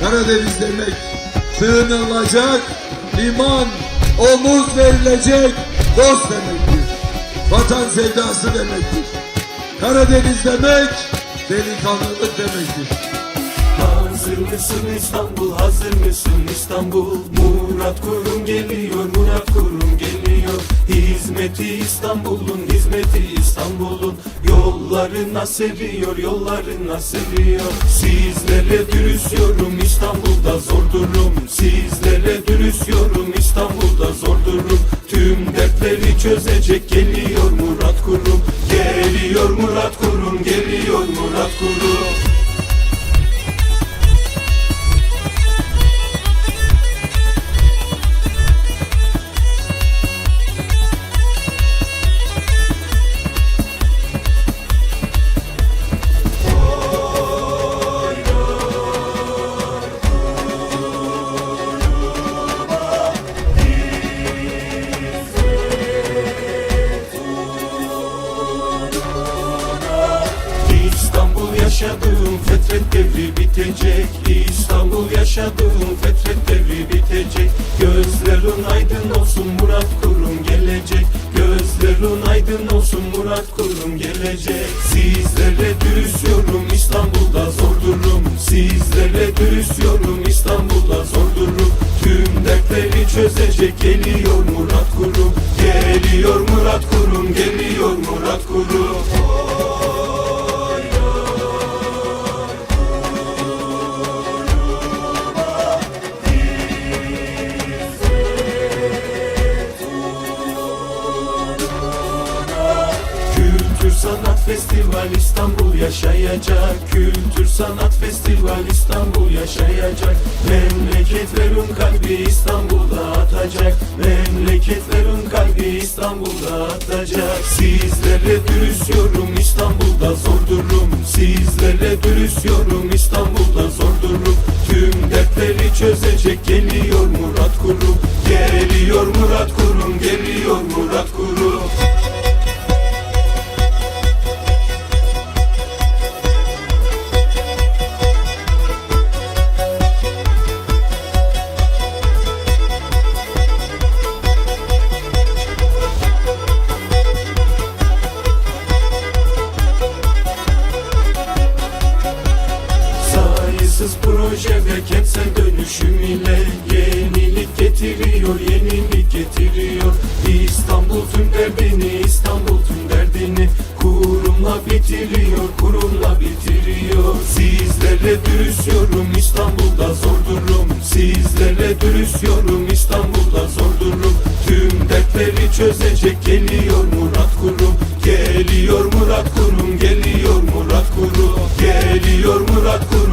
Karadeniz demek sığınılacak liman, omuz verilecek dost demektir. Vatan sevdası demektir. Karadeniz demek delikanlılık demektir. Hazır mısın İstanbul, hazır mısın İstanbul? Murat Kurum geliyor, Murat Kurum geliyor. Hizmeti İstanbul'un, hizmeti İstanbul'un. Yollarına seriyor, yollarına seriyor. Sizlere dürüst yorum, İstanbul'da zor durum. Sizlere dürüst yorum, İstanbul'da zor durum. Tüm dertleri çözecek geliyor Murat Kurum. Geliyor Murat Kurum, geliyor Murat Kurum. Yaşadığım fetret devri bitecek. İstanbul yaşadığım fetret devri bitecek. Gözlerin aydın olsun Murat Kurum gelecek. Gözlerin aydın olsun Murat Kurum gelecek. Sizlere dürüst yorum İstanbul'da zor durum. Sizlere dürüst yorum İstanbul'da zor durum. Tüm dertleri çözecek geliyor Murat Kurum. Geliyor Murat Kurum geliyor Murat Kurum. Kültür Sanat Festival İstanbul yaşayacak. Kültür Sanat Festival İstanbul yaşayacak. Memleketlerin kalbi İstanbul'da atacak. Memleketlerin kalbi İstanbul'da atacak. Sizlere dürüst yorum İstanbul'da zor durum. Sizlere dürüst yorum İstanbul'da zor durum. Tüm dertleri çözecek geliyor Murat Kurum. Geliyor Murat Kurum Geliyor Murat Kurum proje ve kentsel dönüşüm ile Yenilik getiriyor, yenilik getiriyor. İstanbul tüm derdini, İstanbul tüm derdini Kurumla bitiriyor, kurumla bitiriyor. Sizlere dürüst yorum İstanbul'da zor durum. Sizlere dürüst yorum İstanbul'da zor durum. Tüm dertleri çözecek geliyor Murat Kurum. Geliyor Murat Kurum, geliyor Murat Kurum. Geliyor Murat Kurum,